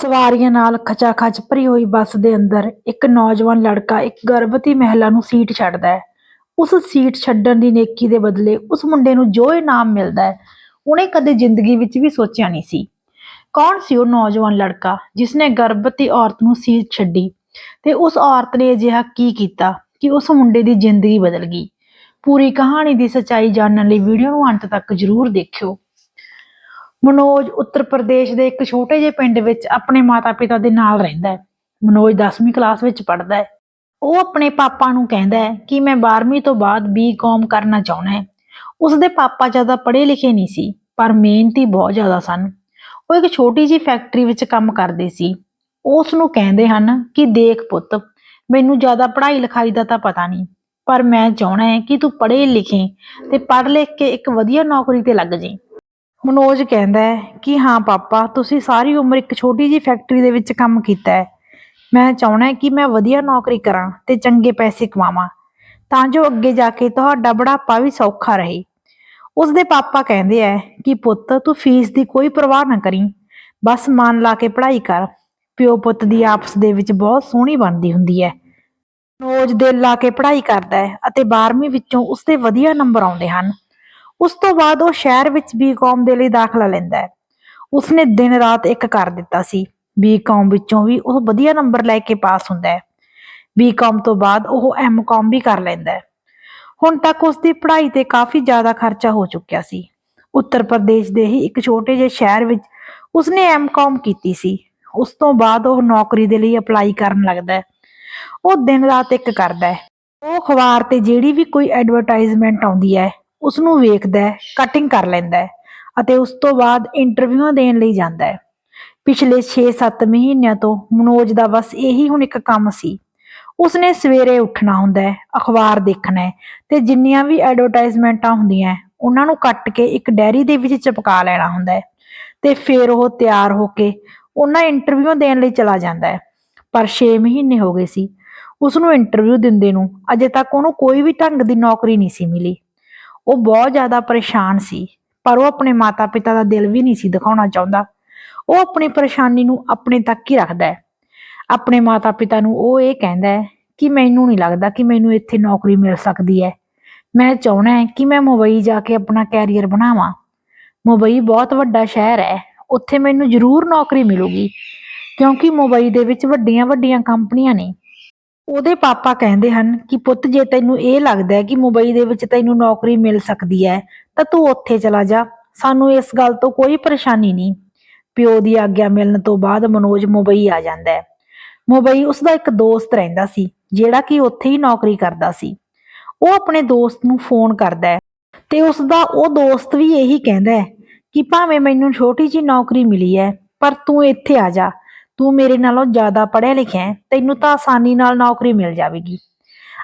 ਸਵਾਰੀਆਂ ਨਾਲ ਖਚਾਖਚ ਭਰੀ ਹੋਈ ਬੱਸ ਦੇ ਅੰਦਰ ਇੱਕ ਨੌਜਵਾਨ ਲੜਕਾ ਇੱਕ ਗਰਭਵਤੀ ਮਹਿਲਾ ਨੂੰ ਸੀਟ ਛੱਡਦਾ ਹੈ। ਉਸ ਸੀਟ ਛੱਡਣ ਦੀ ਨੇਕੀ ਦੇ ਬਦਲੇ ਉਸ ਮੁੰਡੇ ਨੂੰ ਜੋ ਇਨਾਮ ਮਿਲਦਾ ਹੈ, ਉਹਨੇ ਕਦੇ ਜ਼ਿੰਦਗੀ ਵਿੱਚ ਵੀ ਸੋਚਿਆ ਨਹੀਂ ਸੀ। ਕੌਣ ਸੀ ਉਹ ਨੌਜਵਾਨ ਲੜਕਾ ਜਿਸਨੇ ਗਰਭਵਤੀ ਔਰਤ ਨੂੰ ਸੀਟ ਛੱਡੀ ਤੇ ਉਸ ਔਰਤ ਨੇ ਅਜਿਹਾ ਕੀ ਕੀਤਾ ਕਿ ਉਸ ਮੁੰਡੇ ਦੀ ਜ਼ਿੰਦਗੀ ਬਦਲ ਗਈ? ਪੂਰੀ ਕਹਾਣੀ ਦੀ ਸੱਚਾਈ ਜਾਣਨ ਲਈ ਵੀਡੀਓ ਨੂੰ ਅੰਤ ਤੱਕ ਜ਼ਰੂਰ ਦੇਖਿਓ। ਮਨੋਜ ਉੱਤਰ ਪ੍ਰਦੇਸ਼ ਦੇ ਇੱਕ ਛੋਟੇ ਜਿਹੇ ਪਿੰਡ ਵਿੱਚ ਆਪਣੇ ਮਾਤਾ-ਪਿਤਾ ਦੇ ਨਾਲ ਰਹਿੰਦਾ ਹੈ। ਮਨੋਜ 10ਵੀਂ ਕਲਾਸ ਵਿੱਚ ਪੜ੍ਹਦਾ ਹੈ। ਉਹ ਆਪਣੇ ਪਾਪਾ ਨੂੰ ਕਹਿੰਦਾ ਹੈ ਕਿ ਮੈਂ 12ਵੀਂ ਤੋਂ ਬਾਅਦ ਬੀਕਾਮ ਕਰਨਾ ਚਾਹੁੰਦਾ ਹੈ। ਉਸਦੇ ਪਾਪਾ ਜ਼ਿਆਦਾ ਪੜ੍ਹੇ ਲਿਖੇ ਨਹੀਂ ਸੀ, ਪਰ ਮਿਹਨਤੀ ਬਹੁਤ ਜ਼ਿਆਦਾ ਸਨ। ਉਹ ਇੱਕ ਛੋਟੀ ਜਿਹੀ ਫੈਕਟਰੀ ਵਿੱਚ ਕੰਮ ਕਰਦੇ ਸੀ। ਉਹ ਉਸ ਨੂੰ ਕਹਿੰਦੇ ਹਨ ਕਿ ਦੇਖ ਪੁੱਤ, ਮੈਨੂੰ ਜ਼ਿਆਦਾ ਪੜ੍ਹਾਈ ਲਿਖਾਈ ਦਾ ਤਾਂ ਪਤਾ ਨਹੀਂ, ਪਰ ਮੈਂ ਚਾਹਣਾ ਹੈ ਕਿ ਤੂੰ ਪੜ੍ਹੇ ਲਿਖੇ ਤੇ ਪੜ੍ਹ ਲਿਖ ਕੇ ਇੱਕ ਵਧੀਆ ਨੌਕਰੀ ਤੇ ਲੱਗ ਜਾਈਂ। ਮਨੋਜ ਕਹਿੰਦਾ ਹੈ ਕਿ ਹਾਂ ਪਾਪਾ, ਤੁਸੀਂ ਸਾਰੀ ਉਮਰ ਇੱਕ ਛੋਟੀ ਜਿਹੀ ਫੈਕਟਰੀ ਦੇ ਵਿੱਚ ਕੰਮ ਕੀਤਾ ਹੈ। ਮੈਂ ਚਾਹੁੰਦਾ ਕਿ ਮੈਂ ਵਧੀਆ ਨੌਕਰੀ ਕਰਾਂ ਤੇ ਚੰਗੇ ਪੈਸੇ ਕਮਾਵਾਂ, ਤਾਂ ਜੋ ਅੱਗੇ ਜਾ ਕੇ ਤੁਹਾਡਾ ਬੁਢਾਪਾ ਵੀ ਸੌਖਾ ਰਹੇ। ਉਸਦੇ ਪਾਪਾ ਕਹਿੰਦੇ ਐ ਕਿ ਪੁੱਤ, ਤੂੰ ਫੀਸ ਦੀ ਕੋਈ ਪਰਵਾਹ ਨਾ ਕਰੀ, ਬਸ ਮਨ ਲਾ ਕੇ ਪੜ੍ਹਾਈ ਕਰ। ਪਿਓ ਪੁੱਤ ਦੀ ਆਪਸ ਦੇ ਵਿੱਚ ਬਹੁਤ ਸੋਹਣੀ ਬਣਦੀ ਹੁੰਦੀ ਹੈ। ਮਨੋਜ ਦਿਲ ਲਾ ਕੇ ਪੜ੍ਹਾਈ ਕਰਦਾ ਹੈ ਅਤੇ 12ਵੀਂ ਵਿੱਚੋਂ ਉਸਦੇ ਵਧੀਆ ਨੰਬਰ ਆਉਂਦੇ ਹਨ। ਉਸ ਤੋਂ ਬਾਅਦ ਉਹ ਸ਼ਹਿਰ ਵਿੱਚ ਬੀਕਾਮ ਦੇ ਲਈ ਦਾਖਲਾ ਲੈਂਦਾ ਹੈ। ਉਸਨੇ ਦਿਨ ਰਾਤ ਇੱਕ ਕਰ ਦਿੱਤਾ ਸੀ। ਬੀਕਾਮ ਵਿੱਚੋਂ ਵੀ ਉਹ ਵਧੀਆ ਨੰਬਰ ਲੈ ਕੇ ਪਾਸ ਹੁੰਦਾ ਹੈ। ਬੀਕਾਮ ਤੋਂ ਬਾਅਦ ਉਹ ਐਮਕਾਮ ਵੀ ਕਰ ਲੈਂਦਾ ਹੈ। ਹੁਣ ਤੱਕ ਉਸ ਦੀ ਪੜ੍ਹਾਈ ਤੇ ਕਾਫੀ ਜ਼ਿਆਦਾ ਖਰਚਾ ਹੋ ਚੁੱਕਿਆ ਸੀ। ਉੱਤਰ ਪ੍ਰਦੇਸ਼ ਦੇ ਹੀ ਇੱਕ ਛੋਟੇ ਜਿਹੇ ਸ਼ਹਿਰ ਵਿੱਚ ਉਸਨੇ ਐਮਕਾਮ ਕੀਤੀ ਸੀ। ਉਸ ਤੋਂ ਬਾਅਦ ਉਹ ਨੌਕਰੀ ਦੇ ਲਈ ਅਪਲਾਈ ਕਰਨ ਲੱਗਦਾ ਹੈ। ਉਹ ਦਿਨ ਰਾਤ ਇੱਕ ਕਰਦਾ ਹੈ। ਉਹ ਅਖਬਾਰ ਤੇ ਜਿਹੜੀ ਵੀ ਕੋਈ ਐਡਵਰਟਾਈਜ਼ਮੈਂਟ ਆਉਂਦੀ ਹੈ ਉਸ ਨੂੰ ਵੇਖਦਾ ਹੈ ਕਟਿੰਗ ਕਰ ਲੈਂਦਾ ਹੈ ਅਤੇ ਉਸ ਤੋਂ ਬਾਅਦ ਇੰਟਰਵਿਊਆਂ ਦੇਣ ਲਈ ਜਾਂਦਾ ਹੈ। ਪਿਛਲੇ 6-7 ਮਹੀਨਿਆਂ ਤੋਂ ਮਨੋਜ ਦਾ ਬਸ ਇਹੀ ਹੁਣ ਇੱਕ ਕੰਮ ਸੀ। ਉਸਨੇ ਸਵੇਰੇ ਉੱਠਣਾ ਹੁੰਦਾ ਹੈ, ਅਖਬਾਰ ਦੇਖਣਾ ਹੈ ਤੇ ਜਿੰਨੀਆਂ ਵੀ ਐਡਵਰਟਾਈਜ਼ਮੈਂਟਾਂ ਹੁੰਦੀਆਂ ਉਹਨਾਂ ਨੂੰ ਕੱਟ ਕੇ ਇੱਕ ਡੈਰੀ ਦੇ ਵਿੱਚ ਚਿਪਕਾ ਲੈਣਾ ਹੁੰਦਾ ਹੈ ਤੇ ਫਿਰ ਉਹ ਤਿਆਰ ਹੋ ਕੇ ਉਹਨਾਂ ਇੰਟਰਵਿਊ ਦੇਣ ਲਈ ਚਲਾ ਜਾਂਦਾ ਹੈ। ਪਰ 6 ਮਹੀਨੇ ਹੋ ਗਏ ਸੀ। ਉਸ ਨੂੰ ਇੰਟਰਵਿਊ ਦਿੰਦੇ ਨੂੰ ਅਜੇ ਤੱਕ ਉਹਨੂੰ ਕੋਈ ਵੀ ਢੰਗ ਦੀ ਨੌਕਰੀ ਨਹੀਂ ਸੀ ਮਿਲੀ। ਉਹ ਬਹੁਤ ਜ਼ਿਆਦਾ ਪਰੇਸ਼ਾਨ ਸੀ, ਪਰ ਉਹ ਆਪਣੇ ਮਾਤਾ-ਪਿਤਾ ਦਾ ਦਿਲ ਵੀ ਨਹੀਂ ਸੀ ਦਿਖਾਉਣਾ ਚਾਹੁੰਦਾ। ਉਹ ਆਪਣੀ ਪਰੇਸ਼ਾਨੀ ਨੂੰ ਆਪਣੇ ਤੱਕ ਹੀ ਰੱਖਦਾ ਹੈ। ਆਪਣੇ ਮਾਤਾ-ਪਿਤਾ ਨੂੰ ਉਹ ਇਹ ਕਹਿੰਦਾ ਹੈ ਕਿ ਮੈਨੂੰ ਨਹੀਂ ਲੱਗਦਾ ਕਿ ਮੈਨੂੰ ਇੱਥੇ ਨੌਕਰੀ ਮਿਲ ਸਕਦੀ ਹੈ। ਮੈਂ ਚਾਹੁੰਦਾ ਹੈ ਕਿ ਮੈਂ ਮੁੰਬਈ ਜਾ ਕੇ ਆਪਣਾ ਕੈਰੀਅਰ ਬਣਾਵਾਂ। ਮੁੰਬਈ ਬਹੁਤ ਵੱਡਾ ਸ਼ਹਿਰ ਹੈ, ਉੱਥੇ ਮੈਨੂੰ ਜ਼ਰੂਰ ਨੌਕਰੀ ਮਿਲੂਗੀ, ਕਿਉਂਕਿ ਮੁੰਬਈ ਦੇ ਵਿੱਚ ਵੱਡੀਆਂ-ਵੱਡੀਆਂ ਕੰਪਨੀਆਂ ਨੇ। ਉਹਦੇ ਪਾਪਾ ਕਹਿੰਦੇ ਹਨ ਕਿ ਪੁੱਤ, ਜੇ ਤੈਨੂੰ ਇਹ ਲੱਗਦਾ ਹੈ ਕਿ ਮੁੰਬਈ ਦੇ ਵਿੱਚ ਤੈਨੂੰ ਨੌਕਰੀ ਮਿਲ ਸਕਦੀ ਹੈ, ਤਾਂ ਤੂੰ ਉੱਥੇ ਚਲਾ ਜਾ। ਸਾਨੂੰ ਇਸ ਗੱਲ ਤੋਂ ਕੋਈ ਪਰੇਸ਼ਾਨੀ ਨਹੀਂ। ਪਿਓ ਦੀ ਆਗਿਆ ਮਿਲਣ ਤੋਂ ਬਾਅਦ ਮਨੋਜ ਮੁੰਬਈ ਆ ਜਾਂਦਾ ਹੈ। ਮੁੰਬਈ ਉਸਦਾ ਇੱਕ ਦੋਸਤ ਰਹਿੰਦਾ ਸੀ, ਜਿਹੜਾ ਕਿ ਉੱਥੇ ਹੀ ਨੌਕਰੀ ਕਰਦਾ ਸੀ। ਉਹ ਆਪਣੇ ਦੋਸਤ ਨੂੰ ਫੋਨ ਕਰਦਾ ਹੈ ਤੇ ਉਸਦਾ ਉਹ ਦੋਸਤ ਵੀ ਇਹੀ ਕਹਿੰਦਾ ਹੈ ਕਿ ਭਾਵੇਂ ਮੈਨੂੰ ਛੋਟੀ ਜੀ ਨੌਕਰੀ ਮਿਲੀ ਹੈ, ਪਰ ਤੂੰ ਇੱਥੇ ਆ ਜਾ। ਤੂੰ ਮੇਰੇ ਨਾਲੋਂ ਜ਼ਿਆਦਾ ਪੜ੍ਹਿਆ ਲਿਖਿਆ ਹੈ, ਤੈਨੂੰ ਤਾਂ ਆਸਾਨੀ ਨਾਲ ਨੌਕਰੀ ਮਿਲ ਜਾਵੇਗੀ।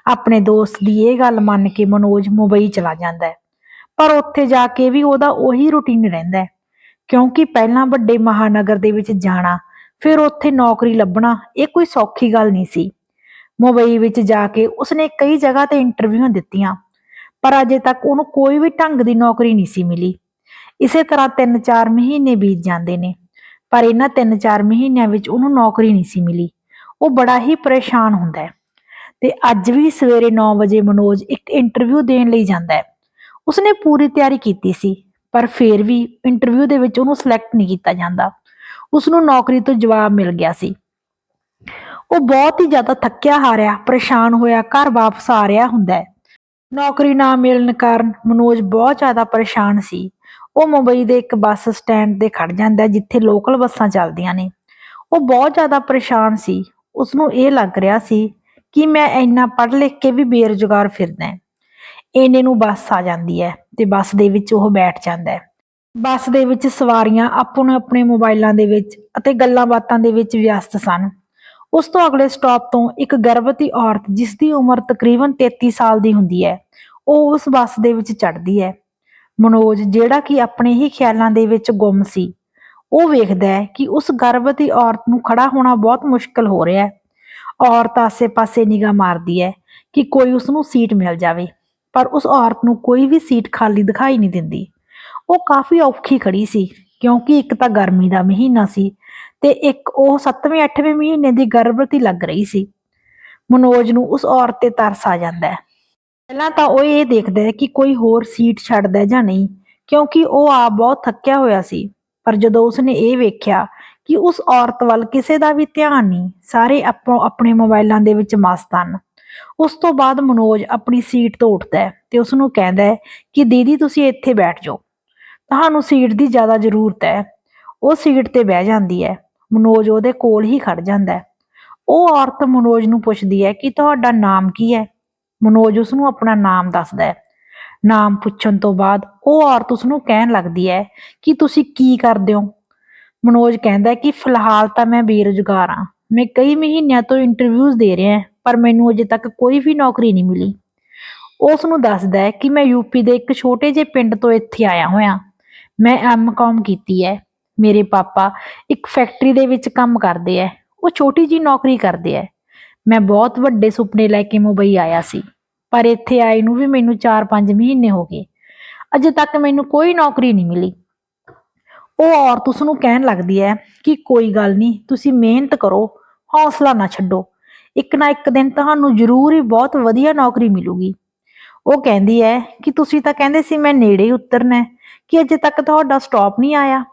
ਆਪਣੇ ਦੋਸਤ ਦੀ ਇਹ ਗੱਲ ਮੰਨ ਕੇ ਮਨੋਜ ਮੁੰਬਈ ਚਲਾ ਜਾਂਦਾ ਹੈ, ਪਰ ਉੱਥੇ ਜਾ ਕੇ ਵੀ ਉਹਦਾ ਉਹੀ ਰੁਟੀਨ ਰਹਿੰਦਾ ਹੈ। ਕਿਉਂਕਿ ਪਹਿਲਾਂ ਵੱਡੇ ਮਹਾਨਗਰ ਦੇ ਵਿੱਚ ਜਾਣਾ, ਫਿਰ ਉੱਥੇ ਨੌਕਰੀ ਲੱਭਣਾ, ਇਹ ਕੋਈ ਸੌਖੀ ਗੱਲ ਨਹੀਂ ਸੀ। ਮੁੰਬਈ ਵਿੱਚ ਜਾ ਕੇ ਉਸਨੇ ਕਈ ਜਗ੍ਹਾ ਤੇ ਇੰਟਰਵਿਊ ਦਿੱਤੀਆਂ, ਪਰ ਅਜੇ ਤੱਕ ਉਹਨੂੰ ਕੋਈ ਵੀ ਢੰਗ ਦੀ ਨੌਕਰੀ ਨਹੀਂ ਸੀ ਮਿਲੀ। ਇਸੇ ਤਰ੍ਹਾਂ 3-4 ਮਹੀਨੇ ਬੀਤ ਜਾਂਦੇ ਨੇ। ਪਰ ਇਹਨਾਂ 3-4 ਮਹੀਨਿਆਂ ਵਿੱਚ ਉਹਨੂੰ ਨੌਕਰੀ ਨਹੀਂ ਸੀ ਮਿਲੀ। ਉਹ ਬੜਾ ਹੀ ਪਰੇਸ਼ਾਨ ਹੁੰਦਾ ਹੈ ਤੇ ਅੱਜ ਵੀ ਸਵੇਰੇ 9 ਵਜੇ ਮਨੋਜ ਇੱਕ ਇੰਟਰਵਿਊ ਦੇਣ ਲਈ ਜਾਂਦਾ ਹੈ। ਉਸਨੇ ਪੂਰੀ ਤਿਆਰੀ ਕੀਤੀ ਸੀ, ਪਰ ਫਿਰ ਵੀ ਇੰਟਰਵਿਊ ਦੇ ਵਿੱਚ ਉਹਨੂੰ ਸਿਲੈਕਟ ਨਹੀਂ ਕੀਤਾ ਜਾਂਦਾ। ਉਸ ਨੂੰ ਨੌਕਰੀ ਤੋਂ ਜਵਾਬ ਮਿਲ ਗਿਆ ਸੀ। ਉਹ ਬਹੁਤ ਹੀ ਜ਼ਿਆਦਾ ਥੱਕਿਆ ਹਾਰਿਆ, ਪਰੇਸ਼ਾਨ ਹੋਇਆ, ਘਰ ਵਾਪਸ ਆ ਰਿਹਾ ਹੁੰਦਾ ਹੈ। ਨੌਕਰੀ ਨਾ ਮਿਲਣ ਕਾਰਨ ਮਨੋਜ ਬਹੁਤ ਜ਼ਿਆਦਾ ਪਰੇਸ਼ਾਨ ਸੀ। ਉਹ ਮੁੰਬਈ ਦੇ ਇੱਕ ਬੱਸ ਸਟੈਂਡ ਤੇ ਖੜ ਜਾਂਦਾ ਜਿੱਥੇ ਲੋਕਲ ਬੱਸਾਂ ਚੱਲਦੀਆਂ ਨੇ। ਉਹ ਬਹੁਤ ਜ਼ਿਆਦਾ ਪਰੇਸ਼ਾਨ ਸੀ। ਉਸ ਨੂੰ ਇਹ ਲੱਗ ਰਿਹਾ ਸੀ ਕਿ ਮੈਂ ਇੰਨਾ ਪੜ੍ਹ ਲਿਖ ਕੇ ਵੀ ਬੇਰੁਜ਼ਗਾਰ ਫਿਰਦਾ ਹਾਂ। ਇੰਨੇ ਨੂੰ ਬੱਸ ਆ ਜਾਂਦੀ ਹੈ ਤੇ ਬੱਸ ਦੇ ਵਿੱਚ ਉਹ ਬੈਠ ਜਾਂਦਾ ਹੈ। ਬੱਸ ਦੇ ਵਿੱਚ ਸਵਾਰੀਆਂ ਆਪੋ ਆਪਣੇ ਮੋਬਾਈਲਾਂ ਦੇ ਵਿੱਚ ਅਤੇ ਗੱਲਾਂ ਬਾਤਾਂ ਦੇ ਵਿੱਚ ਵਿਅਸਤ ਸਨ। ਉਸ ਤੋਂ ਅਗਲੇ ਸਟਾਪ ਤੋਂ ਇੱਕ ਗਰਭਵਤੀ ਔਰਤ ਜਿਸ ਦੀ ਉਮਰ ਤਕਰੀਬਨ 33 ਸਾਲ ਦੀ ਹੁੰਦੀ ਹੈ, ਉਹ ਉਸ ਬੱਸ ਦੇ ਵਿੱਚ ਚੜ੍ਹਦੀ ਹੈ। ਮਨੋਜ ਜਿਹੜਾ ਕਿ ਆਪਣੇ ਹੀ ਖਿਆਲਾਂ ਦੇ ਵਿੱਚ ਗੁੰਮ ਸੀ। ਉਹ ਵੇਖਦਾ ਹੈ ਕਿ ਉਸ ਗਰਭਵਤੀ ਔਰਤ ਨੂੰ ਖੜਾ ਹੋਣਾ ਬਹੁਤ ਮੁਸ਼ਕਲ ਹੋ ਰਿਹਾ ਹੈ। ਔਰਤ ਆਸੇ-ਪਾਸੇ ਨਿਗਾਹ ਮਾਰਦੀ ਹੈ ਕਿ ਕੋਈ ਉਸ ਨੂੰ ਸੀਟ ਮਿਲ ਜਾਵੇ, ਪਰ ਉਸ ਔਰਤ ਨੂੰ ਕੋਈ ਵੀ ਸੀਟ ਖਾਲੀ ਦਿਖਾਈ ਨਹੀਂ ਦਿੰਦੀ। ਉਹ ਕਾਫੀ ਔਖੀ ਖੜੀ ਸੀ, ਕਿਉਂਕਿ ਇੱਕ ਤਾਂ ਗਰਮੀ ਦਾ ਮਹੀਨਾ ਸੀ ਤੇ ਇੱਕ ਉਹ 7ਵੇਂ 8ਵੇਂ ਮਹੀਨੇ ਦੀ ਗਰਭਵਤੀ ਲੱਗ ਰਹੀ ਸੀ। ਮਨੋਜ ਨੂੰ ਉਸ ਔਰਤ ਤੇ ਤਰਸ ਆ ਜਾਂਦਾ ਹੈ। ਪਹਿਲਾਂ ਤਾਂ ਉਹ ਇਹ ਦੇਖਦਾ ਹੈ ਕਿ ਕੋਈ ਹੋਰ ਸੀਟ ਛੱਡਦਾ ਹੈ ਜਾਂ ਨਹੀਂ, ਕਿਉਂਕਿ ਉਹ ਆਪ ਬਹੁਤ ਥੱਕਿਆ ਹੋਇਆ ਸੀ। ਪਰ ਜਦੋਂ ਉਸਨੇ ਇਹ ਵੇਖਿਆ ਕਿ ਉਸ ਔਰਤ ਵੱਲ ਕਿਸੇ ਦਾ ਵੀ ਧਿਆਨ ਨਹੀਂ, ਸਾਰੇ ਆਪੋ ਆਪਣੇ ਮੋਬਾਈਲਾਂ ਦੇ ਵਿੱਚ ਮਸਤ ਹਨ। ਉਸ ਤੋਂ ਬਾਅਦ ਮਨੋਜ ਆਪਣੀ ਸੀਟ ਤੋਂ ਉੱਠਦਾ ਹੈ ਤੇ ਉਸ ਨੂੰ ਕਹਿੰਦਾ ਹੈ ਕਿ, ਦੀਦੀ, ਤੁਸੀਂ ਇੱਥੇ ਬੈਠ ਜਾਓ। ਤੁਹਾਨੂੰ ਸੀਟ ਦੀ ਜ਼ਿਆਦਾ ਜ਼ਰੂਰਤ ਹੈ। ਉਹ ਸੀਟ ਤੇ ਬਹਿ ਜਾਂਦੀ ਹੈ। ਮਨੋਜ ਉਹਦੇ ਕੋਲ ਹੀ ਖੜ ਜਾਂਦਾ ਹੈ। ਉਹ ਔਰਤ ਮਨੋਜ ਨੂੰ ਪੁੱਛਦੀ ਹੈ ਕਿ, ਤੁਹਾਡਾ ਨਾਮ ਕੀ ਹੈ? ਮਨੋਜ ਉਸ ਨੂੰ ਆਪਣਾ ਨਾਮ ਦੱਸਦਾ ਹੈ। ਨਾਮ ਪੁੱਛਣ ਤੋਂ ਬਾਅਦ ਉਹ ਔਰਤ ਉਸ ਨੂੰ ਕਹਿਣ ਲੱਗਦੀ ਹੈ ਕਿ ਤੁਸੀਂ ਕੀ ਕਰਦੇ ਹੋ? ਮਨੋਜ ਕਹਿੰਦਾ ਕਿ ਫਿਲਹਾਲ ਤਾਂ ਮੈਂ ਬੇਰੁਜ਼ਗਾਰ ਹਾਂ। ਮੈਂ ਕਈ ਮਹੀਨਿਆਂ ਤੋਂ ਇੰਟਰਵਿਊਜ਼ ਦੇ ਰਿਹਾ ਪਰ ਮੈਨੂੰ ਅਜੇ ਤੱਕ ਕੋਈ ਵੀ ਨੌਕਰੀ ਨਹੀਂ ਮਿਲੀ। ਉਸ ਨੂੰ ਦੱਸਦਾ ਹੈ ਕਿ ਮੈਂ ਯੂਪੀ ਦੇ ਇੱਕ ਛੋਟੇ ਜਿਹੇ ਪਿੰਡ ਤੋਂ ਇੱਥੇ ਆਇਆ ਹੋਇਆ ਮੈਂ ਐਮਕਾਮ ਕੀਤੀ ਹੈ। ਮੇਰੇ ਪਾਪਾ ਇੱਕ ਫੈਕਟਰੀ ਦੇ ਵਿੱਚ ਕੰਮ ਕਰਦੇ ਐ ਉਹ ਛੋਟੀ ਜੀ ਨੌਕਰੀ ਕਰਦੇ ਐ ਮੈਂ ਬਹੁਤ ਵੱਡੇ ਸੁਪਨੇ ਲੈ ਕੇ ਮੁੰਬਈ ਆਇਆ ਸੀ, ਪਰ ਇੱਥੇ ਆਏ ਨੂੰ ਵੀ ਮੈਨੂੰ 4-5 ਮਹੀਨੇ ਹੋ ਗਏ। ਅਜੇ ਤੱਕ ਮੈਨੂੰ ਕੋਈ ਨੌਕਰੀ ਨਹੀਂ ਮਿਲੀ। ਉਹ ਔਰਤ ਉਸ ਨੂੰ ਕਹਿਣ ਲੱਗਦੀ ਹੈ ਕਿ ਕੋਈ ਗੱਲ ਨਹੀਂ, ਤੁਸੀਂ ਮਿਹਨਤ ਕਰੋ, ਹੌਸਲਾ ਨਾ ਛੱਡੋ। ਇੱਕ ਨਾ ਇੱਕ ਦਿਨ ਤੁਹਾਨੂੰ ਜ਼ਰੂਰ ਹੀ ਬਹੁਤ ਵਧੀਆ ਨੌਕਰੀ ਮਿਲੂਗੀ। ਉਹ ਕਹਿੰਦੀ ਹੈ ਕਿ ਤੁਸੀਂ ਤਾਂ ਕਹਿੰਦੇ ਸੀ ਮੈਂ ਨੇੜੇ ਹੀ ਉਤਰਨਾ ਕਿ ਅਜੇ ਤੱਕ ਤੁਹਾਡਾ ਸਟਾਪ ਨਹੀਂ ਆਇਆ।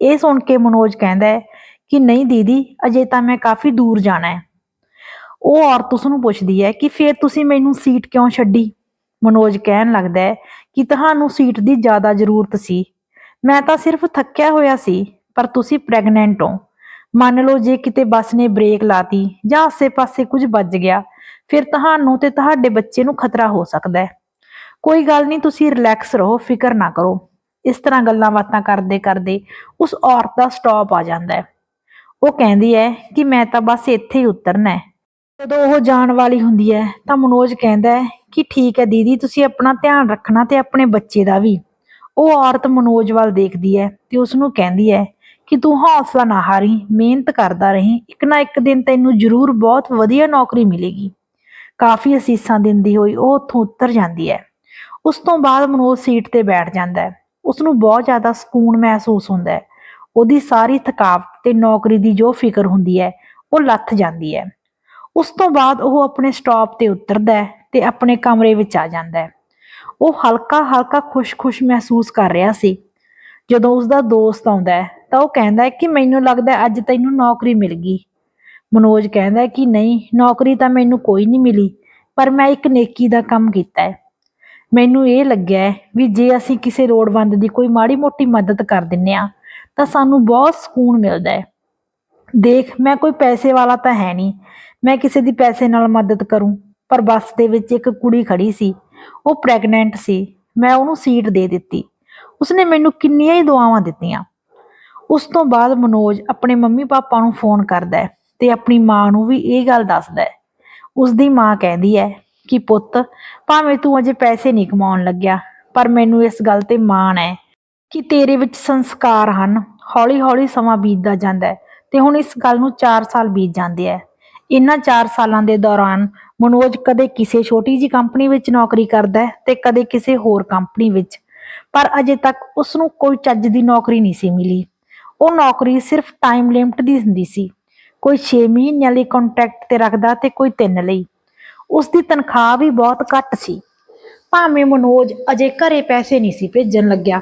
ਇਹ ਸੁਣ ਕੇ ਮਨੋਜ ਕਹਿੰਦਾ ਹੈ ਕਿ ਨਹੀਂ ਦੀਦੀ, ਅਜੇ ਤਾਂ ਮੈਂ ਕਾਫੀ ਦੂਰ ਜਾਣਾ ਹੈ। ਉਹ ਔਰਤ ਉਸ ਨੂੰ ਪੁੱਛਦੀ ਹੈ ਕਿ ਫਿਰ ਤੁਸੀਂ ਮੈਨੂੰ ਸੀਟ ਕਿਉਂ ਛੱਡੀ? ਮਨੋਜ ਕਹਿਣ ਲੱਗਦਾ ਹੈ ਕਿ ਤੁਹਾਨੂੰ ਸੀਟ ਦੀ ਜ਼ਿਆਦਾ ਜ਼ਰੂਰਤ ਸੀ। ਮੈਂ ਤਾਂ ਸਿਰਫ ਥੱਕਿਆ ਹੋਇਆ ਸੀ, ਪਰ ਤੁਸੀਂ ਪ੍ਰੈਗਨੈਂਟ ਹੋ। ਮੰਨ ਲਓ ਜੇ ਕਿਤੇ ਬੱਸ ਨੇ ਬ੍ਰੇਕ ਲਾਤੀ ਜਾਂ ਆਸੇ-ਪਾਸੇ ਕੁਝ ਵੱਜ ਗਿਆ, ਫਿਰ ਤੁਹਾਨੂੰ ਤੇ ਤੁਹਾਡੇ ਬੱਚੇ ਨੂੰ ਖਤਰਾ ਹੋ ਸਕਦਾ ਹੈ। ਕੋਈ ਗੱਲ ਨਹੀਂ, ਤੁਸੀਂ ਰਿਲੈਕਸ ਰਹੋ, ਫਿਕਰ ਨਾ ਕਰੋ। ਇਸ ਤਰ੍ਹਾਂ ਗੱਲਾਂ ਬਾਤਾਂ ਕਰਦੇ ਕਰਦੇ ਉਸ ਔਰਤ ਦਾ ਸਟਾਪ ਆ ਜਾਂਦਾ ਹੈ। ਉਹ ਕਹਿੰਦੀ ਹੈ ਕਿ ਮੈਂ ਤਾਂ ਬਸ ਇੱਥੇ ਹੀ ਉਤਰਨਾ ਹੈ। ਜਦੋਂ ਉਹ ਜਾਣ ਵਾਲੀ ਹੁੰਦੀ ਹੈ, ਤਾਂ ਮਨੋਜ ਕਹਿੰਦਾ ਹੈ ਕਿ ਠੀਕ ਹੈ ਦੀਦੀ, ਤੁਸੀਂ ਆਪਣਾ ਧਿਆਨ ਰੱਖਣਾ ਤੇ ਆਪਣੇ ਬੱਚੇ ਦਾ ਵੀ। ਉਹ ਔਰਤ ਮਨੋਜ ਵੱਲ ਦੇਖਦੀ ਹੈ ਤੇ ਉਸ ਨੂੰ ਕਹਿੰਦੀ ਹੈ ਕਿ ਤੂੰ ਹੌਸਲਾ ਨਾ ਹਾਰੀ, ਮਿਹਨਤ ਕਰਦਾ ਰਹੀਂ, ਇੱਕ ਨਾ ਇੱਕ ਦਿਨ ਤੈਨੂੰ ਜ਼ਰੂਰ ਬਹੁਤ ਵਧੀਆ ਨੌਕਰੀ ਮਿਲੇਗੀ। ਕਾਫੀ ਅਸੀਸਾਂ ਦਿੰਦੀ ਹੋਈ ਉਹ ਉੱਥੋਂ ਉੱਤਰ ਜਾਂਦੀ ਹੈ। ਉਸ ਤੋਂ ਬਾਅਦ ਮਨੋਜ ਸੀਟ ਤੇ ਬੈਠ ਜਾਂਦਾ ਹੈ। ਉਸ ਨੂੰ ਬਹੁਤ ਜ਼ਿਆਦਾ ਸਕੂਨ ਮਹਿਸੂਸ ਹੁੰਦਾ ਹੈ। ਉਹਦੀ ਸਾਰੀ ਥਕਾਵਟ ਤੇ ਨੌਕਰੀ ਦੀ ਜੋ ਫਿਕਰ ਹੁੰਦੀ ਹੈ, ਉਹ ਲੱਥ ਜਾਂਦੀ ਹੈ। ਉਸ ਤੋਂ ਬਾਅਦ ਉਹ ਆਪਣੇ ਸਟਾਪ ਤੇ ਉਤਰਦਾ ਹੈ ਤੇ ਆਪਣੇ ਕਮਰੇ ਵਿੱਚ ਆ ਜਾਂਦਾ ਹੈ। ਉਹ ਹਲਕਾ ਹਲਕਾ ਖੁਸ਼-ਖੁਸ਼ ਮਹਿਸੂਸ ਕਰ ਰਿਹਾ ਸੀ। ਜਦੋਂ ਉਸ ਦਾ ਦੋਸਤ ਆਉਂਦਾ ਹੈ, ਤਾਂ ਉਹ ਕਹਿੰਦਾ ਹੈ ਕਿ ਮੈਨੂੰ ਲੱਗਦਾ ਹੈ ਅੱਜ ਤੈਨੂੰ ਨੌਕਰੀ ਮਿਲ ਗਈ। ਮਨੋਜ ਕਹਿੰਦਾ ਹੈ ਕਿ ਨਹੀਂ, ਨੌਕਰੀ ਤਾਂ ਮੈਨੂੰ ਕੋਈ ਨਹੀਂ ਮਿਲੀ, ਪਰ ਮੈਂ ਇੱਕ ਨੇਕੀ ਦਾ ਕੰਮ ਕੀਤਾ ਹੈ। ਮੈਨੂੰ ਇਹ ਲੱਗਿਆ ਹੈ ਵੀ ਜੇ ਅਸੀਂ ਕਿਸੇ ਲੋੜਵੰਦ ਦੀ ਕੋਈ ਮਾੜੀ ਮੋਟੀ ਮਦਦ ਕਰ ਦਿੰਨੇ ਆ ਤਾਂ ਸਾਨੂੰ ਬਹੁਤ ਸਕੂਨ ਮਿਲਦਾ ਹੈ। ਦੇਖ, ਮੈਂ ਕੋਈ ਪੈਸੇ ਵਾਲਾ ਤਾਂ ਹੈ ਨਹੀਂ ਮੈਂ ਕਿਸੇ ਦੀ ਪੈਸੇ ਨਾਲ ਮਦਦ ਕਰੂੰ। ਪਰ ਬੱਸ ਦੇ ਵਿੱਚ ਇੱਕ ਕੁੜੀ ਖੜੀ ਸੀ। ਉਹ ਪ੍ਰੈਗਨੈਂਟ ਸੀ। ਮੈਂ ਉਹਨੂੰ ਸੀਟ ਦੇ ਦਿੱਤੀ। ਉਸਨੇ ਮੈਨੂੰ ਕਿੰਨੀਆਂ ਹੀ ਦੁਆਵਾਂ ਦਿੱਤੀਆਂ। ਉਸ ਤੋਂ ਬਾਅਦ ਮਨੋਜ ਆਪਣੇ ਮੰਮੀ ਪਾਪਾ ਨੂੰ ਫੋਨ ਕਰਦਾ ਹੈ ਤੇ ਆਪਣੀ ਮਾਂ ਨੂੰ ਵੀ ਇਹ ਗੱਲ ਦੱਸਦਾ ਹੈ। ਉਸ ਦੀ ਮਾਂ ਕਹਿੰਦੀ ਹੈ ਕਿ ਪੁੱਤ, ਭਾਵੇਂ ਤੂੰ ਅਜੇ ਪੈਸੇ ਨਹੀਂ ਕਮਾਉਣ ਲੱਗਿਆ, ਪਰ ਮੈਨੂੰ ਇਸ ਗੱਲ ਤੇ ਮਾਣ ਹੈ ਕਿ ਤੇਰੇ ਵਿੱਚ ਸੰਸਕਾਰ ਹਨ। ਹੌਲੀ-ਹੌਲੀ ਸਮਾਂ ਬੀਤਦਾ ਜਾਂਦਾ ਹੈ ਤੇ ਹੁਣ ਇਸ ਗੱਲ ਨੂੰ 4 ਸਾਲ ਬੀਤ ਜਾਂਦੇ ਆ ਇਹਨਾਂ 4 ਸਾਲਾਂ ਦੇ ਦੌਰਾਨ ਮਨੋਜ ਕਦੇ ਕਿਸੇ ਛੋਟੀ ਜੀ ਕੰਪਨੀ ਵਿੱਚ ਨੌਕਰੀ ਕਰਦਾ ਹੈ ਤੇ ਕਦੇ ਕਿਸੇ ਹੋਰ ਕੰਪਨੀ ਵਿੱਚ। ਪਰ ਅਜੇ ਤੱਕ ਉਸ ਨੂੰ ਕੋਈ ਚੱਜ ਦੀ ਨੌਕਰੀ ਨਹੀਂ ਸੀ ਮਿਲੀ। ਉਹ ਨੌਕਰੀ ਸਿਰਫ ਟਾਈਮ ਲਿਮਟ ਦੀ ਹੁੰਦੀ ਸੀ। ਕੋਈ 6 ਮਹੀਨਿਆਂ ਲਈ ਕੰਟਰੈਕਟ ਤੇ ਰੱਖਦਾ ਤੇ ਕੋਈ 3 ਲਈ। ਉਸ ਦੀ ਤਨਖਾਹ ਵੀ ਬਹੁਤ ਘੱਟ ਸੀ। ਭਾਵੇਂ ਮਨੋਜ ਅਜੇ ਘਰੇ ਪੈਸੇ ਨਹੀਂ ਸੀ ਭੇਜਣ ਲੱਗਿਆ,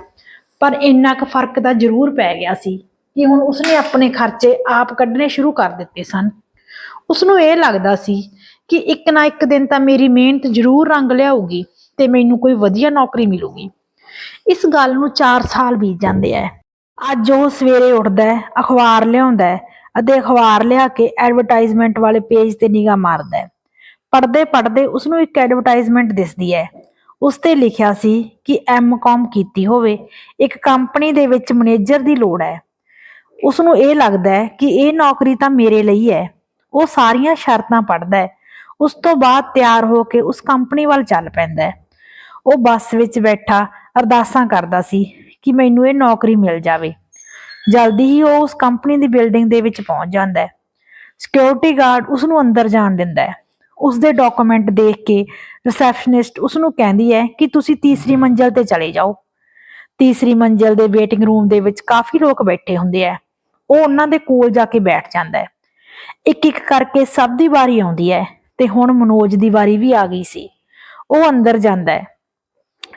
ਪਰ ਇੰਨਾ ਕੁ ਫ਼ਰਕ ਤਾਂ ਜ਼ਰੂਰ ਪੈ ਗਿਆ ਸੀ ਕਿ ਹੁਣ ਉਸਨੇ ਆਪਣੇ ਖਰਚੇ ਆਪ ਕੱਢਣੇ ਸ਼ੁਰੂ ਕਰ ਦਿੱਤੇ ਸਨ। ਉਸ ਨੂੰ ਇਹ ਲੱਗਦਾ ਸੀ ਕਿ ਇੱਕ ਨਾ ਇੱਕ ਦਿਨ ਤਾਂ ਮੇਰੀ ਮਿਹਨਤ ਜ਼ਰੂਰ ਰੰਗ ਲਿਆਊਗੀ ਤੇ ਮੈਨੂੰ ਕੋਈ ਵਧੀਆ ਨੌਕਰੀ ਮਿਲੂਗੀ। ਇਸ ਗੱਲ ਨੂੰ 4 ਸਾਲ ਬੀਤ ਜਾਂਦੇ ਐ। ਅੱਜ ਉਹ ਸਵੇਰੇ ਉੱਠਦਾ ਹੈ ਅਖਬਾਰ ਲਿਆਉਂਦਾ ਹੈ ਅਤੇ ਅਖਬਾਰ ਲਿਆ ਕੇ ਐਡਵਰਟਾਈਜ਼ਮੈਂਟ ਵਾਲੇ ਪੇਜ ਤੇ ਨਿਗਾਹ ਮਾਰਦਾ ਹੈ ਪੜਦੇ ਪੜਦੇ ਉਸ ਨੂੰ ਇੱਕ ਐਡਵਰਟਾਈਜ਼ਮੈਂਟ ਦਿਸਦੀ ਹੈ ਉਸ ਤੇ ਲਿਖਿਆ ਸੀ ਕਿ ਐਮਕਾਮ ਕੀਤੀ ਹੋਵੇ, ਇੱਕ ਕੰਪਨੀ ਦੇ ਵਿੱਚ ਮੈਨੇਜਰ ਦੀ ਲੋੜ ਹੈ ਉਸ ਨੂੰ ਇਹ ਲੱਗਦਾ ਹੈ ਕਿ ਇਹ ਨੌਕਰੀ ਤਾਂ ਮੇਰੇ ਲਈ ਹੈ ਉਹ ਸਾਰੀਆਂ ਸ਼ਰਤਾਂ ਪੜਦਾ ਹੈ। ਉਸ ਤੋਂ ਬਾਅਦ ਤਿਆਰ ਹੋ ਕੇ ਉਸ ਕੰਪਨੀ ਵੱਲ ਚੱਲ ਪੈਂਦਾ ਹੈ। ਉਹ ਬੱਸ ਵਿੱਚ ਬੈਠਾ ਅਰਦਾਸਾਂ ਕਰਦਾ ਸੀ ਕਿ ਮੈਨੂੰ ਇਹ ਨੌਕਰੀ ਮਿਲ ਜਾਵੇ। ਜਲਦੀ ਹੀ ਉਹ ਉਸ ਕੰਪਨੀ ਦੀ ਬਿਲਡਿੰਗ ਦੇ ਵਿੱਚ ਪਹੁੰਚ ਜਾਂਦਾ ਹੈ। ਸਿਕਿਉਰਿਟੀ ਗਾਰਡ ਉਸ ਨੂੰ ਅੰਦਰ ਜਾਣ ਦਿੰਦਾ ਹੈ। ਉਸ ਦੇ ਡਾਕੂਮੈਂਟ ਦੇਖ ਕੇ ਰਿਸੈਪਸ਼ਨਿਸਟ ਉਸ ਨੂੰ ਕਹਿੰਦੀ ਹੈ ਕਿ ਤੁਸੀਂ ਤੀਸਰੀ ਮੰਜ਼ਲ ਤੇ ਚਲੇ ਜਾਓ। ਤੀਸਰੀ ਮੰਜ਼ਲ ਦੇ ਵੇਟਿੰਗ ਰੂਮ ਦੇ ਵਿੱਚ ਕਾਫੀ ਲੋਕ ਬੈਠੇ ਹੁੰਦੇ ਆ ਉਹ ਉਹਨਾਂ ਦੇ ਕੋਲ ਜਾ ਕੇ ਬੈਠ ਜਾਂਦਾ ਹੈ। ਇੱਕ ਇੱਕ ਕਰਕੇ ਸਭ ਦੀ ਵਾਰੀ ਆਉਂਦੀ ਹੈ ਤੇ ਹੁਣ ਮਨੋਜ ਦੀ ਵਾਰੀ ਵੀ ਆ ਗਈ ਸੀ। ਉਹ ਅੰਦਰ ਜਾਂਦਾ ਹੈ।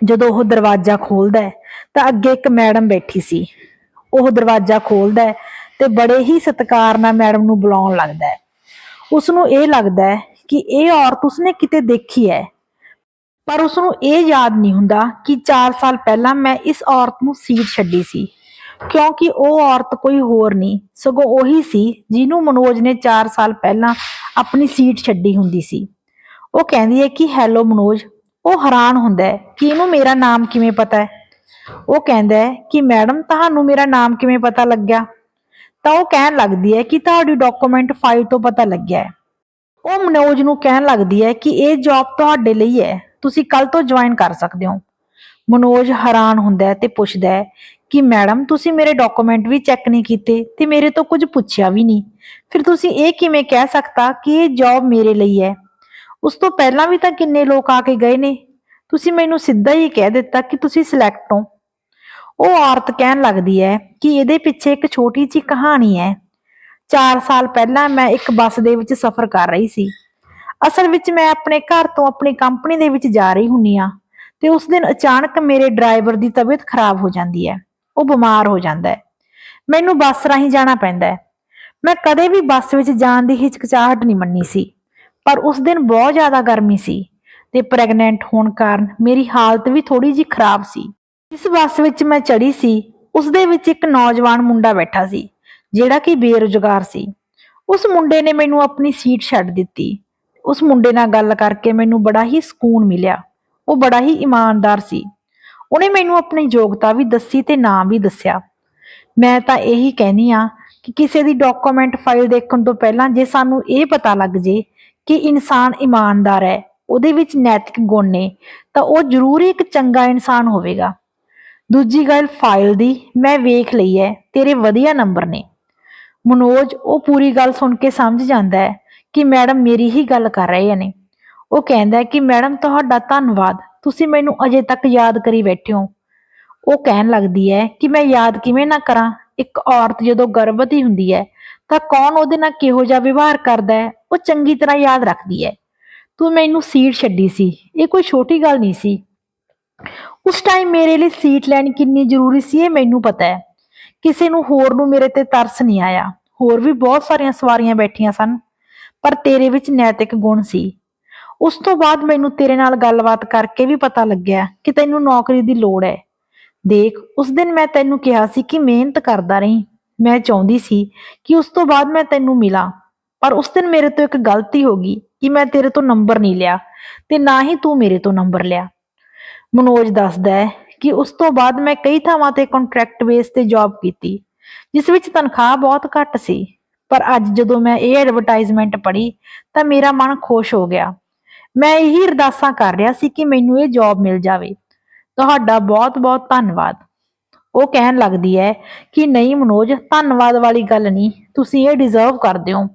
ਜਦੋਂ ਉਹ ਦਰਵਾਜ਼ਾ ਖੋਲਦਾ ਹੈ, ਤਾਂ ਅੱਗੇ ਇੱਕ ਮੈਡਮ ਬੈਠੀ ਸੀ। ਉਹ ਦਰਵਾਜ਼ਾ ਖੋਲਦਾ ਹੈ ਤੇ ਬੜੇ ਹੀ ਸਤਿਕਾਰ ਨਾਲ ਮੈਡਮ ਨੂੰ ਬੁਲਾਉਣ ਲੱਗਦਾ ਹੈ। ਉਸ ਨੂੰ ਇਹ ਲੱਗਦਾ ਹੈ ਕਿ ਇਹ ਔਰਤ ਉਸਨੇ ਕਿਤੇ ਦੇਖੀ ਹੈ। ਪਰ ਉਸ ਨੂੰ ਇਹ ਯਾਦ ਨਹੀਂ ਹੁੰਦਾ ਕਿ 4 ਸਾਲ ਪਹਿਲਾਂ ਮੈਂ ਇਸ ਔਰਤ ਨੂੰ ਸੀਟ ਛੱਡੀ ਸੀ। ਕਿਉਂਕਿ ਉਹ ਔਰਤ ਕੋਈ ਹੋਰ ਨਹੀਂ, ਸਗੋਂ ਉਹੀ ਸੀ ਜਿਹਨੂੰ ਮਨੋਜ ਨੇ 4 ਸਾਲ ਪਹਿਲਾਂ ਆਪਣੀ ਸੀਟ ਛੱਡੀ ਹੁੰਦੀ ਸੀ। ਉਹ ਕਹਿੰਦੀ ਹੈ ਕਿ, ਹੈਲੋ ਮਨੋਜ, ਉਹ ਹੈਰਾਨ ਹੁੰਦਾ ਹੈ ਕਿ ਇਹਨੂੰ ਮੇਰਾ ਨਾਮ ਕਿਵੇਂ ਪਤਾ ਹੈ? ਉਹ ਕਹਿੰਦਾ ਹੈ ਕਿ, ਮੈਡਮ, ਤੁਹਾਨੂੰ ਮੇਰਾ ਨਾਮ ਕਿਵੇਂ ਪਤਾ ਲੱਗਿਆ? ਤਾਂ ਉਹ ਕਹਿਣ ਲੱਗਦੀ ਹੈ ਕਿ, ਤੁਹਾਡੀ ਡਾਕੂਮੈਂਟ ਫਾਈਲ ਤੋਂ ਪਤਾ ਲੱਗਿਆ ਹੈ। ਉਹ ਮਨੋਜ ਨੂੰ ਕਹਿਣ ਲੱਗਦੀ ਹੈ ਕਿ, ਇਹ ਜੌਬ ਤੁਹਾਡੇ ਲਈ ਹੈ, ਤੁਸੀਂ ਕੱਲ ਤੋਂ ਜੁਆਇਨ ਕਰ ਸਕਦੇ ਹੋ। ਮਨੋਜ ਹੈਰਾਨ ਹੁੰਦਾ ਹੈ ਤੇ ਪੁੱਛਦਾ ਹੈ ਕਿ ਮੈਡਮ, ਤੁਸੀਂ ਮੇਰੇ ਡਾਕੂਮੈਂਟ ਵੀ ਚੈੱਕ ਨਹੀਂ ਕੀਤੇ ਤੇ ਮੇਰੇ ਤੋਂ ਕੁਝ ਪੁੱਛਿਆ ਵੀ ਨਹੀਂ। ਫਿਰ ਤੁਸੀਂ ਇਹ ਕਿਵੇਂ ਕਹਿ ਸਕਦਾ ਕਿ ਇਹ ਜੌਬ ਮੇਰੇ ਲਈ ਹੈ? ਉਸ ਤੋਂ ਪਹਿਲਾਂ ਵੀ ਤਾਂ ਕਿੰਨੇ ਲੋਕ ਆ ਕੇ ਗਏ ਨੇ। ਤੁਸੀਂ ਮੈਨੂੰ ਸਿੱਧਾ ਹੀ ਕਹਿ ਦਿੱਤਾ ਕਿ ਤੁਸੀਂ ਸਿਲੈਕਟ ਹੋ। ਉਹ ਔਰਤ ਕਹਿਣ ਲੱਗਦੀ ਹੈ ਕਿ ਇਹਦੇ ਪਿੱਛੇ ਇੱਕ ਛੋਟੀ ਜਿਹੀ ਕਹਾਣੀ ਹੈ। 4 ਸਾਲ ਪਹਿਲਾਂ ਮੈਂ ਇੱਕ ਬੱਸ ਦੇ ਵਿੱਚ ਸਫ਼ਰ ਕਰ ਰਹੀ ਸੀ। ਅਸਲ ਵਿੱਚ ਮੈਂ ਆਪਣੇ ਘਰ ਤੋਂ ਆਪਣੀ ਕੰਪਨੀ ਦੇ ਵਿੱਚ ਜਾ ਰਹੀ ਹੁੰਨੀ ਆ ਤੇ ਉਸ ਦਿਨ ਅਚਾਨਕ ਮੇਰੇ ਡਰਾਈਵਰ ਦੀ ਤਬੀਅਤ ਖਰਾਬ ਹੋ ਜਾਂਦੀ ਹੈ। ਉਹ ਬਿਮਾਰ ਹੋ ਜਾਂਦਾ ਹੈ। ਮੈਨੂੰ ਬੱਸ ਰਾਹੀਂ ਜਾਣਾ ਪੈਂਦਾ ਹੈ। ਮੈਂ ਕਦੇ ਵੀ ਬੱਸ ਵਿੱਚ ਜਾਣ ਦੀ ਹਿਚਕਚਾਹਟ ਨਹੀਂ ਮੰਨੀ ਸੀ। ਪਰ ਉਸ ਦਿਨ ਬਹੁਤ ਜ਼ਿਆਦਾ ਗਰਮੀ ਸੀ ਤੇ ਪ੍ਰੈਗਨੈਂਟ ਹੋਣ ਕਾਰਨ ਮੇਰੀ ਹਾਲਤ ਵੀ ਥੋੜੀ ਜਿਹੀ ਖਰਾਬ ਸੀ। ਜਿਸ ਬੱਸ ਵਿੱਚ ਮੈਂ ਚੜੀ ਸੀ, ਉਸ ਦੇ ਵਿੱਚ ਇੱਕ ਨੌਜਵਾਨ ਮੁੰਡਾ ਬੈਠਾ ਸੀ, ਜਿਹੜਾ ਕਿ ਬੇਰੁਜ਼ਗਾਰ ਸੀ। ਉਸ ਮੁੰਡੇ ਨੇ ਮੈਨੂੰ ਆਪਣੀ ਸੀਟ ਛੱਡ ਦਿੱਤੀ। ਉਸ ਮੁੰਡੇ ਨਾਲ ਗੱਲ ਕਰਕੇ ਮੈਨੂੰ ਬੜਾ ਹੀ ਸਕੂਨ ਮਿਲਿਆ। ਉਹ ਬੜਾ ਹੀ ਇਮਾਨਦਾਰ ਸੀ। ਉਹਨੇ ਮੈਨੂੰ ਆਪਣੀ ਯੋਗਤਾ ਵੀ ਦੱਸੀ ਤੇ ਨਾਮ ਵੀ ਦੱਸਿਆ। ਮੈਂ ਤਾਂ ਇਹੀ ਕਹਿਨੀ ਆ ਕਿ ਕਿਸੇ ਦੀ ਡਾਕੂਮੈਂਟ ਫਾਈਲ ਦੇਖਣ ਤੋਂ ਪਹਿਲਾਂ ਜੇ ਸਾਨੂੰ ਇਹ ਪਤਾ ਲੱਗ ਜੇ ਕਿ ਇਨਸਾਨ ਇਮਾਨਦਾਰ ਹੈ, ਉਹਦੇ ਵਿੱਚ ਨੈਤਿਕ ਗੁਣ ਨੇ, ਤਾਂ ਉਹ ਜ਼ਰੂਰ ਇੱਕ ਚੰਗਾ ਇਨਸਾਨ ਹੋਵੇਗਾ। ਦੂਜੀ ਗੱਲ ਫਾਈਲ ਦੀ ਮੈਂ ਵੇਖ ਲਈ ਹੈ, ਤੇਰੇ ਵਧੀਆ ਨੰਬਰ ਨੇ। ਮਨੋਜ, ਉਹ ਪੂਰੀ ਗੱਲ ਸੁਣ ਕੇ ਸਮਝ ਜਾਂਦਾ ਹੈ ਕਿ ਮੈਡਮ ਮੇਰੀ ਹੀ ਗੱਲ ਕਰ ਰਹੇ ਨੇ। ਉਹ ਕਹਿੰਦਾ ਕਿ, ਮੈਡਮ, ਤੁਹਾਡਾ ਧੰਨਵਾਦ। ਤੁਸੀਂ ਮੈਨੂੰ ਅਜੇ ਤੱਕ ਯਾਦ ਕਰੀ ਬੈਠੇ ਹੋ। ਉਹ ਕਹਿਣ ਲੱਗਦੀ ਹੈ ਕਿ, ਮੈਂ ਯਾਦ ਕਿਵੇਂ ਨਾ ਕਰਾਂ? ਇੱਕ ਔਰਤ ਜਦੋਂ ਗਰਭਵਤੀ ਹੁੰਦੀ ਹੈ, ਤਾਂ ਕੌਣ ਉਹਦੇ ਨਾਲ ਕਿਹੋ ਜਿਹਾ ਵਿਵਹਾਰ ਕਰਦਾ ਹੈ? ਉਹ ਚੰਗੀ ਤਰ੍ਹਾਂ ਯਾਦ ਰੱਖਦੀ ਹੈ। ਤੂੰ ਮੈਨੂੰ ਸੀਟ ਛੱਡੀ ਸੀ। ਇਹ ਕੋਈ ਛੋਟੀ ਗੱਲ ਨਹੀਂ ਸੀ। ਉਸ ਟਾਈਮ ਮੇਰੇ ਲਈ ਸੀਟ ਲੈਣੀ ਕਿੰਨੀ ਜ਼ਰੂਰੀ ਸੀ, ਇਹ ਮੈਨੂੰ ਪਤਾ ਹੈ। ਕਿਸੇ ਨੂੰ ਹੋਰ ਨੂੰ ਮੇਰੇ ਤੇ ਤਰਸ ਨਹੀਂ ਆਇਆ। ਹੋਰ ਵੀ ਬਹੁਤ ਸਾਰੀਆਂ ਸਵਾਰੀਆਂ ਬੈਠੀਆਂ ਸਨ, ਪਰ ਤੇਰੇ ਵਿੱਚ ਨੈਤਿਕ ਗੁਣ ਸੀ। ਉਸ ਤੋਂ ਬਾਅਦ ਮੈਨੂੰ ਤੇਰੇ ਨਾਲ ਗੱਲਬਾਤ ਕਰਕੇ ਵੀ ਪਤਾ ਲੱਗਿਆ ਕਿ ਤੈਨੂੰ ਨੌਕਰੀ ਦੀ ਲੋੜ ਹੈ ਦੇਖ, ਉਸ ਦਿਨ ਮੈਂ ਤੈਨੂੰ ਕਿਹਾ ਸੀ ਕਿ ਮਿਹਨਤ ਕਰਦਾ ਰਹੀਂ। ਮੈਂ ਚਾਹੁੰਦੀ ਸੀ ਕਿ ਉਸ ਤੋਂ ਬਾਅਦ ਮੈਂ ਤੈਨੂੰ ਮਿਲਾਂ, ਪਰ ਉਸ ਦਿਨ ਮੇਰੇ ਤੋਂ ਇੱਕ ਗਲਤੀ ਹੋ ਗਈ ਕਿ ਮੈਂ ਤੇਰੇ ਤੋਂ ਨੰਬਰ ਨਹੀਂ ਲਿਆ ਤੇ ਨਾ ਹੀ ਤੂੰ ਮੇਰੇ ਤੋਂ ਨੰਬਰ ਲਿਆ। ਮਨੋਜ ਦੱਸਦਾ ਹੈ ਕਿ ਉਸ ਤੋਂ ਬਾਅਦ ਮੈਂ ਕਈ ਥਾਵਾਂ ਤੇ ਕੰਟਰੈਕਟ ਬੇਸ ਤੇ ਜੌਬ ਕੀਤੀ, ਜਿਸ ਵਿੱਚ ਤਨਖਾਹ ਬਹੁਤ ਘੱਟ ਸੀ। ਪਰ ਅੱਜ ਜਦੋਂ ਮੈਂ ਇਹ ਐਡਵਰਟਾਈਜ਼ਮੈਂਟ ਪੜ੍ਹੀ ਤਾਂ ਮੇਰਾ ਮਨ ਖੁਸ਼ ਹੋ ਗਿਆ। ਮੈਂ ਇਹੀ ਅਰਦਾਸਾਂ ਕਰ ਰਿਹਾ ਸੀ ਕਿ ਮੈਨੂੰ ਇਹ ਜੌਬ ਮਿਲ ਜਾਵੇ। ਤੁਹਾਡਾ ਬਹੁਤ-ਬਹੁਤ ਧੰਨਵਾਦ। ਉਹ ਕਹਿਣ ਲੱਗਦੀ ਹੈ ਕਿ ਨਹੀਂ ਮਨੋਜ, ਧੰਨਵਾਦ ਵਾਲੀ ਗੱਲ ਨਹੀਂ, ਤੁਸੀਂ ਇਹ ਡਿਜ਼ਰਵ ਕਰਦੇ ਹੋ।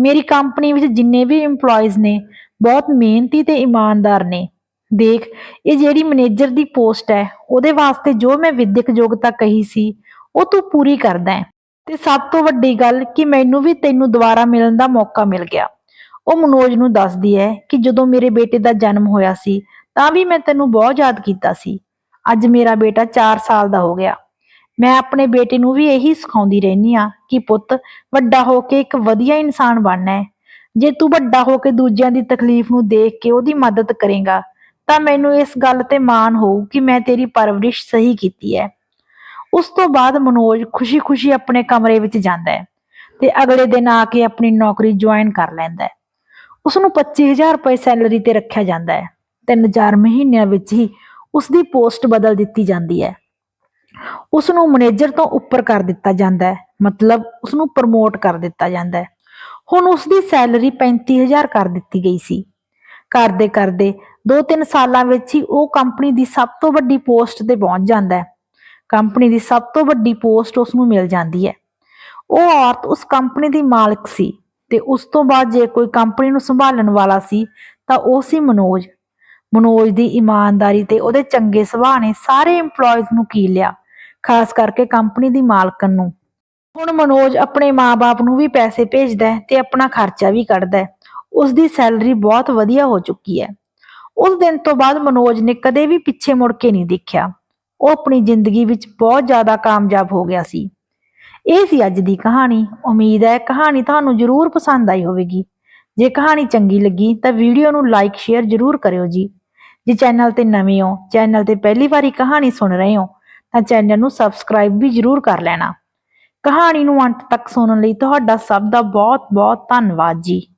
ਮੇਰੀ ਕੰਪਨੀ ਵਿੱਚ ਜਿੰਨੇ ਵੀ EMPLOYEES ਨੇ, ਬਹੁਤ ਮਿਹਨਤੀ ਤੇ ਇਮਾਨਦਾਰ ਨੇ। ਦੇਖ, ਇਹ ਜਿਹੜੀ ਮੈਨੇਜਰ ਦੀ ਪੋਸਟ ਹੈ, ਉਹਦੇ ਵਾਸਤੇ ਜੋ ਮੈਂ ਵਿਦਿਅਕ ਯੋਗਤਾ ਕਹੀ ਸੀ, ਉਹ ਤੂੰ ਪੂਰੀ ਕਰਦਾ ਹੈ। ਤੇ ਸਭ ਤੋਂ ਵੱਡੀ ਗੱਲ ਕਿ ਮੈਨੂੰ ਵੀ ਤੈਨੂੰ ਦੁਬਾਰਾ ਮਿਲਣ ਦਾ ਮੌਕਾ ਮਿਲ ਗਿਆ। ਉਹ ਮਨੋਜ ਨੂੰ ਦੱਸਦੀ ਹੈ ਕਿ ਜਦੋਂ ਮੇਰੇ ਬੇਟੇ ਦਾ ਜਨਮ ਹੋਇਆ ਸੀ, ਤਾਂ ਵੀ ਮੈਂ ਤੈਨੂੰ ਬਹੁਤ ਯਾਦ ਕੀਤਾ ਸੀ। ਅੱਜ ਮੇਰਾ ਬੇਟਾ 4 ਸਾਲ ਦਾ ਹੋ ਗਿਆ। ਮੈਂ ਆਪਣੇ ਬੇਟੇ ਨੂੰ ਵੀ ਇਹੀ ਸਿਖਾਉਂਦੀ ਰਹਿੰਦੀ ਆ ਕਿ ਪੁੱਤ, ਵੱਡਾ ਹੋ ਕੇ ਇੱਕ ਵਧੀਆ ਇਨਸਾਨ ਬਣਨਾ ਹੈ। ਜੇ ਤੂੰ ਵੱਡਾ ਹੋ ਕੇ ਦੂਜਿਆਂ ਦੀ ਤਕਲੀਫ ਨੂੰ ਦੇਖ ਕੇ ਉਹਦੀ ਮਦਦ ਕਰੇਗਾ, ਤਾਂ ਮੈਨੂੰ ਇਸ ਗੱਲ ਤੇ ਮਾਣ ਹੋਊ ਕਿ ਮੈਂ ਤੇਰੀ ਪਰਵਰਿਸ਼ ਸਹੀ ਕੀਤੀ ਹੈ। ਉਸ ਤੋਂ ਬਾਅਦ ਮਨੋਜ ਖੁਸ਼ੀ-ਖੁਸ਼ੀ ਆਪਣੇ ਕਮਰੇ ਵਿੱਚ ਜਾਂਦਾ ਹੈ ਤੇ ਅਗਲੇ ਦਿਨ ਆ ਕੇ ਆਪਣੀ ਨੌਕਰੀ ਜੁਆਇਨ ਕਰ ਲੈਂਦਾ ਹੈ। ਉਸ ਨੂੰ 25000 ਰੁਪਏ ਸੈਲਰੀ ਤੇ ਰੱਖਿਆ ਜਾਂਦਾ ਹੈ। ਤਿੰਨ ਚਾਰ ਮਹੀਨਿਆਂ ਵਿੱਚ ਹੀ ਉਸ ਦੀ ਪੋਸਟ ਬਦਲ ਦਿੱਤੀ ਜਾਂਦੀ ਹੈ। ਉਸ ਨੂੰ ਮੈਨੇਜਰ ਤੋਂ ਉੱਪਰ ਕਰ ਦਿੱਤਾ ਜਾਂਦਾ ਹੈ, ਮਤਲਬ ਉਸ ਨੂੰ ਪ੍ਰਮੋਟ ਕਰ ਦਿੱਤਾ ਜਾਂਦਾ ਹੈ। ਹੁਣ ਉਸ ਦੀ ਸੈਲਰੀ 35000 ਕਰ ਦਿੱਤੀ ਗਈ ਸੀ। ਕਰਦੇ ਕਰਦੇ 2-3 ਸਾਲਾਂ ਵਿੱਚ ਹੀ ਉਹ ਕੰਪਨੀ ਦੀ ਸਭ ਤੋਂ ਵੱਡੀ ਪੋਸਟ ਤੇ ਪਹੁੰਚ ਜਾਂਦਾ ਹੈ। ਕੰਪਨੀ ਦੀ ਸਭ ਤੋਂ ਵੱਡੀ ਪੋਸਟ ਉਸ ਨੂੰ ਮਿਲ ਜਾਂਦੀ ਹੈ। ਉਹ ਔਰਤ ਉਸ ਕੰਪਨੀ ਦੀ ਮਾਲਕ ਸੀ। ਤੇ ਉਸ ਤੋਂ ਬਾਅਦ ਜੇ ਕੋਈ ਕੰਪਨੀ ਨੂੰ ਸੰਭਾਲਣ ਵਾਲਾ ਸੀ, ਤਾਂ ਉਹ ਸੀ ਮਨੋਜ। ਮਨੋਜ ਦੀ ਇਮਾਨਦਾਰੀ ਤੇ ਉਹਦੇ ਚੰਗੇ ਸੁਭਾਅ ਨੇ ਸਾਰੇ EMPLOYEES ਨੂੰ ਕੀ ਲਿਆ, ਖਾਸ ਕਰਕੇ ਕੰਪਨੀ ਦੀ ਮਾਲਕਨ ਨੂੰ। ਹੁਣ ਮਨੋਜ ਆਪਣੇ ਮਾਪੇ ਨੂੰ ਵੀ ਪੈਸੇ ਭੇਜਦਾ ਹੈ ਤੇ ਆਪਣਾ ਖਰਚਾ ਵੀ ਕੱਢਦਾ ਹੈ। ਉਸ ਦੀ ਸੈਲਰੀ ਬਹੁਤ ਵਧੀਆ ਹੋ ਚੁੱਕੀ ਹੈ। ਉਸ ਦਿਨ ਤੋਂ ਬਾਅਦ ਮਨੋਜ ਨੇ ਕਦੇ ਵੀ ਪਿੱਛੇ ਮੁੜ ਕੇ ਨਹੀਂ ਦੇਖਿਆ। ਉਹ ਆਪਣੀ ਜ਼ਿੰਦਗੀ ਵਿੱਚ ਬਹੁਤ ਜ਼ਿਆਦਾ ਕਾਮਯਾਬ ਹੋ ਗਿਆ ਸੀ। ਇਹ ਸੀ ਅੱਜ ਦੀ ਕਹਾਣੀ। ਉਮੀਦ ਹੈ ਕਹਾਣੀ ਤੁਹਾਨੂੰ ਜ਼ਰੂਰ ਪਸੰਦ ਆਈ ਹੋਵੇਗੀ। ਜੇ ਕਹਾਣੀ ਚੰਗੀ ਲੱਗੀ ਤਾਂ ਵੀਡੀਓ ਨੂੰ ਲਾਈਕ ਸ਼ੇਅਰ ਜ਼ਰੂਰ ਕਰਿਓ ਜੀ। ਜੇ ਚੈਨਲ ਤੇ ਨਵੇਂ ਹੋ, ਚੈਨਲ ਤੇ ਪਹਿਲੀ ਵਾਰੀ ਕਹਾਣੀ ਸੁਣ ਰਹੇ ਹੋ, ਤਾਂ ਚੈਨਲ ਨੂੰ ਸਬਸਕ੍ਰਾਈਬ ਵੀ ਜ਼ਰੂਰ ਕਰ ਲੈਣਾ। ਕਹਾਣੀ ਨੂੰ ਅੰਤ ਤੱਕ ਸੁਣਨ ਲਈ ਤੁਹਾਡਾ ਸਭ ਦਾ ਬਹੁਤ ਬਹੁਤ ਧੰਨਵਾਦ ਜੀ।